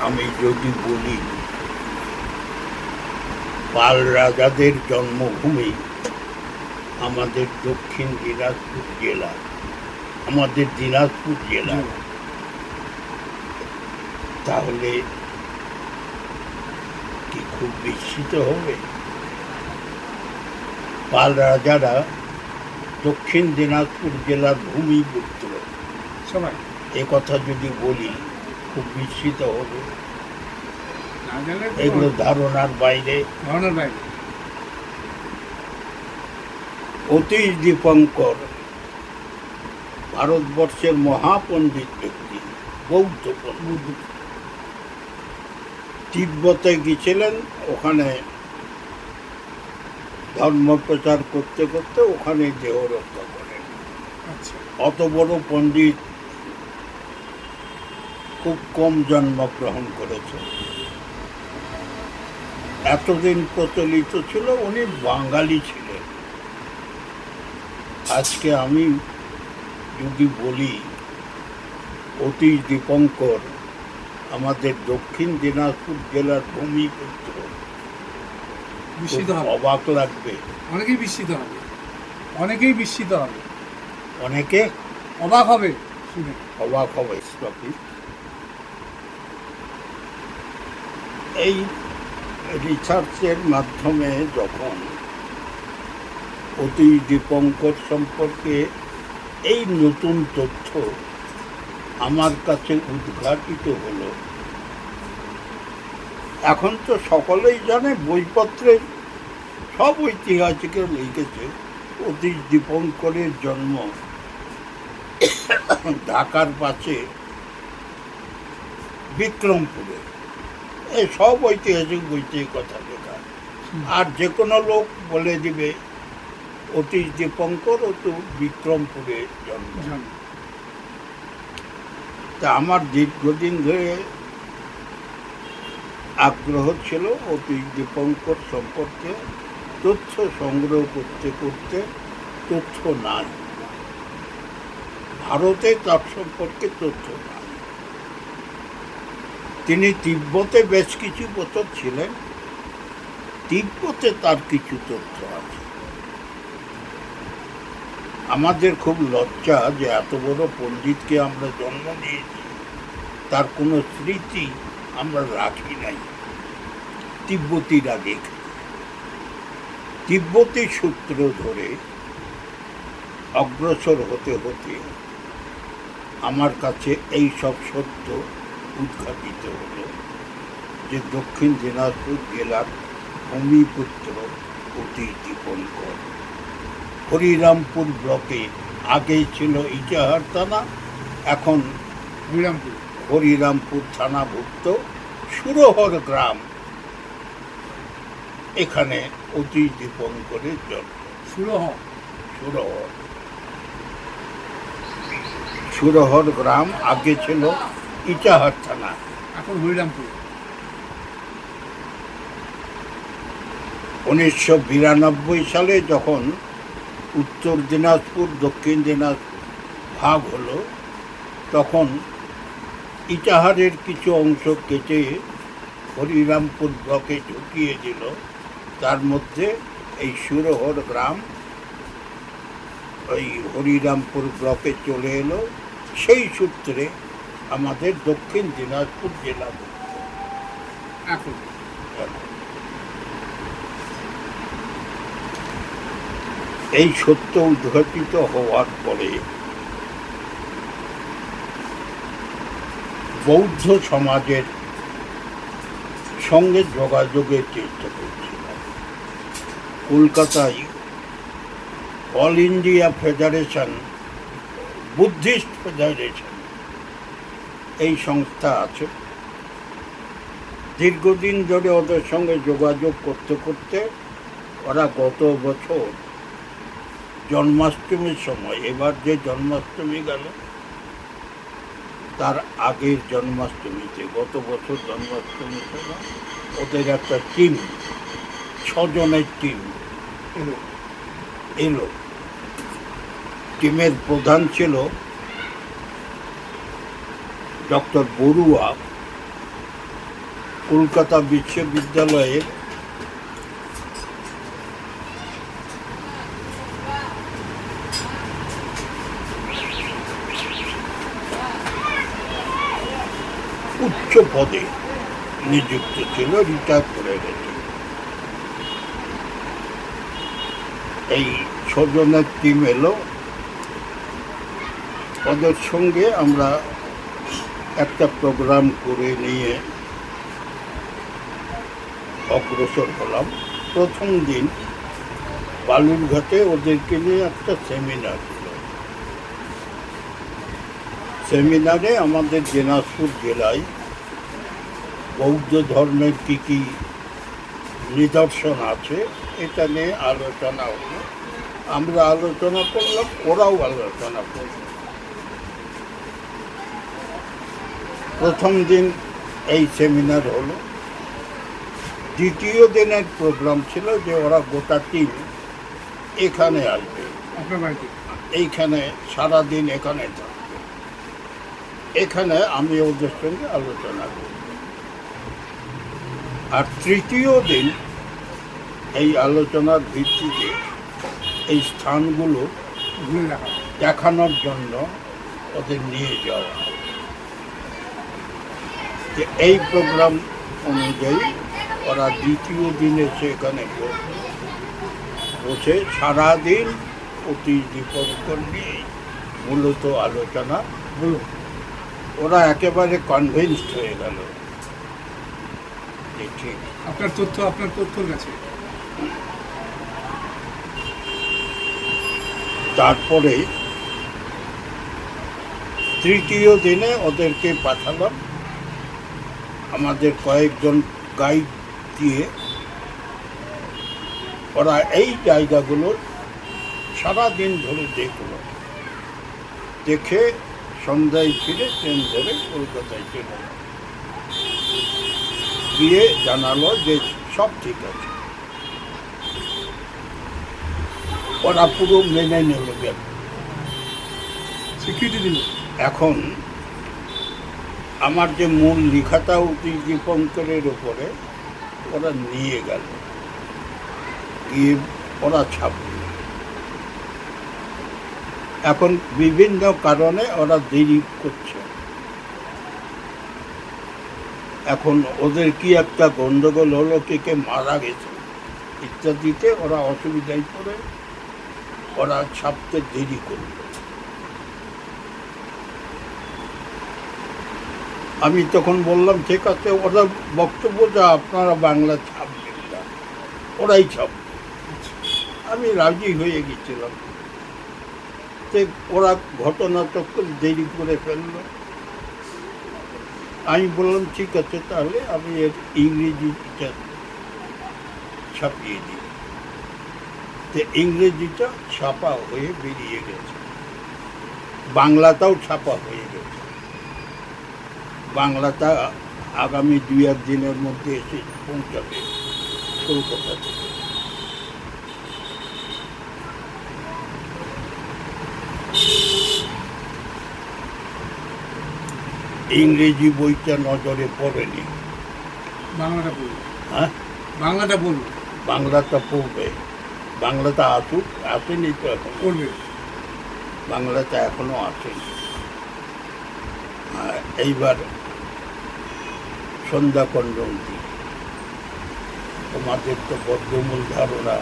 আমি যদি বলি পাল রাজাদের জন্মভূমি আমাদের দক্ষিণ দিনাজপুর জেলা আমাদের দিনাজপুর জেলা। তাহলে কি খুব বিস্মিত হবে? পাল রাজারা দক্ষিণ দিনাজপুর জেলার ভূমিপুত্র সবাই এ কথা যদি বলি খুব বিস্মিত হবে। এগুলো ধারণার বাইরে। ধারণার বাইরে। অতীশ দীপঙ্কর ভারতবর্ষের মহাপণ্ডিত ব্যক্তি বৌদ্ধ পণ্ডিত। তিব্বতে গিয়েছিলেন ওখানে ধর্ম প্রচার করতে করতে ওখানে দেহ রক্ষা করেন। আচ্ছা। অত বড় পণ্ডিত খুব কম জন্মগ্রহণ করেছে। এতদিন প্রচলিত ছিল উনি বাঙালি ছিলেন। আজকে আমি যদি বলি অতীশ দীপঙ্কর আমাদের দক্ষিণ দিনাজপুর জেলার ভূমিপুত্র অবাক লাগবে। অনেকেই বিস্মিত হবে। অনেকেই বিস্মিত হবে। অনেকে অবাক হবে শুনে। অবাক হবে এই রিসার্চের মাধ্যমে যখন অতি দীপঙ্কর সম্পর্কে এই নতুন তথ্য আমার কাছে উদ্ঘাটিত হলো, এখন তো সকলেই জানে বইপত্রে সব ঐতিহাসিকের লিখেছে, অতীশ দীপঙ্করের জন্ম ঢাকার পাশে বিক্রমপুরে। এই সব ঐতিহাসিক বইতে এই কথা লেখা। আর যে কোনো লোক বলে দিবে অতীশ দীপঙ্কর ও তো বিক্রমপুরে জন্ম। তা আমার দীর্ঘদিন ধরে আগ্রহ ছিল অতীশ দীপঙ্কর সম্পর্কে তথ্য সংগ্রহ করতে করতে তথ্য নাই। ভারতে তার সম্পর্কে তথ্য নাই। তিনি তিব্বতে বেশ কিছু বছর ছিলেন। তিব্বতে তার কিছু তথ্য আছে। আমাদের খুব লজ্জা যে এত বড় পণ্ডিতকে আমরা জন্ম দিয়েছি তার কোনো স্মৃতি আমরা রাখি নাই। তিব্বতীরা রেখে তিব্বতী সূত্র ধরে অগ্রসর হতে হতে আমার কাছে এই সব সত্য উদ্ঘাটিত হলো যে দক্ষিণ দিনাজপুর জেলার ভূমিপুত্র অতি দীপঙ্কর হরিরামপুর ব্লকে আগে ছিল ইজাহার থানা এখন হরিরামপুর। হরিরামপুর থানাভুক্ত সুরহর গ্রাম। এখানে অতি দীপঙ্করের জন্ম। সুরহ। সুরহর সুরহর গ্রাম আগে ছিল ইটাহার থানা এখন হরিরামপুর। উনিশশো বিরানব্বই সালে যখন উত্তর দিনাজপুর, দক্ষিণ দিনাজপুর ভাগ হলো, তখন ইটাহারের কিছু অংশ কেটে হরিরামপুর ব্লকে ঢুকিয়ে দিল। তার মধ্যে এই সুরহর গ্রাম ওই হরিরামপুর ব্লকে চলে এলো। সেই সূত্রে আমাদের দক্ষিণ দিনাজপুর জেলা এখন। এই সত্য উদ্ঘাটিত হওয়ার পরে বৌদ্ধ সমাজের সঙ্গে যোগাযোগের চেষ্টা করছিলাম। কলকাতায় all India federation Buddhist federation এই সংস্থা আছে। দীর্ঘদিন ধরে ওদের সঙ্গে যোগাযোগ করতে করতে ওরা গত বছর জন্মাষ্টমীর সময়, এবার যে জন্মাষ্টমী গেল, তার আগের জন্মাষ্টমীতে, গত বছর জন্মাষ্টমী সময় ওদের একটা টিম, ছজনের টিম এলো। টিমের প্রধান ছিল ডক্টর বড়ুয়া কলকাতা বিশ্ববিদ্যালয়ের উচ্চ পদে নিযুক্ত ছিল, রিটায়ার করে গেছে। এই ছজনের টিম এলো। ওদের সঙ্গে আমরা একটা প্রোগ্রাম করে নিয়ে অগ্রসর হলাম। প্রথম দিন বালুরঘাটে ওদেরকে নিয়ে একটা সেমিনার হলো সেমিনারে আমাদের দিনাজপুর জেলায় বৌদ্ধ ধর্মের কী কী নিদর্শন আছে, এটা নিয়ে আলোচনা হলো। আমরা আলোচনা করলাম, ওরাও আলোচনা করল। প্রথম দিন এই সেমিনার হলো। দ্বিতীয় দিনের প্রোগ্রাম ছিল যে ওরা গোটা টিম এখানে আসবে। এইখানে সারাদিন এখানে থাকবে। এখানে আমি ওদের সঙ্গে আলোচনা করব। আর তৃতীয় দিন এই আলোচনার ভিত্তিতে এই স্থানগুলো দেখানোর জন্য ওদের নিয়ে যাওয়া। হয়। যে এই প্রোগ্রাম অনুযায়ী ওরা দ্বিতীয় দিনে সেখানে বসে সারাদিন অতি দীপঙ্কর নিয়ে মূলত আলোচনা বলুন। ওরা একেবারে কনভিন্সড হয়ে গেল যে ঠিক। আপনার তথ্য আপনার তথ্যর কাছে। তারপরে তৃতীয় দিনে ওদেরকে পাঠালাম। আমাদের কয়েকজন গাইড দিয়ে ওরা এই জায়গাগুলো সারাদিন ধরে দেখল। দেখে সন্ধ্যায় ফিরে ট্রেন ধরে কলকাতায় চলে। গিয়ে জানালো যে সব ঠিক আছে। ওরা পুরো মেনে নিল। গেল স্বীকৃতি দিল। এখন আমার যে মূল লেখাটা অতি দীপঙ্করের উপরে, ওরা নিয়ে গেল। গিয়ে ওরা ছাপল। এখন বিভিন্ন কারণে ওরা দেরি করছে। এখন ওদের কি একটা গন্ডগোল হলো, কে কে মারা গেছে, ইত্যাদিতে ওরা অসুবিধায় পড়ে। ওরা ছাপতে দেরি করল। আমি তখন বললাম, ঠিক আছে, ওরা বক্তব্য যা আপনারা বাংলা ছাপবেন না, ওরাই ছাপ আমি রাজি হয়ে গেছিলাম। ওরা ঘটনা চক্কর দেরি করে ফেলল। আমি বললাম, ঠিক আছে, তাহলে আমি এর ইংরেজিটা ছাপিয়ে দিই। তো ইংরেজিটা ছাপা হয়ে বেরিয়ে গেছে। বাংলাটাও ছাপা হয়ে গেছে। বাংলাটা আগামী দুই এক দিনের মধ্যে এসে পৌঁছাবে কলকাতা থেকে। ইংরেজি বইটা নজরে পড়েনি। বাংলাটা বলুন হ্যাঁ? বাংলাটা বলুন বাংলাটা পড়বে। বাংলাটা আসুক আসেনি তো এখন। করবে বাংলাটা এখনও আসেনি। এইবার সন্ধ্যা কণ্ডন্তি তোমাদের তো বদ্ধমূল ধারণা।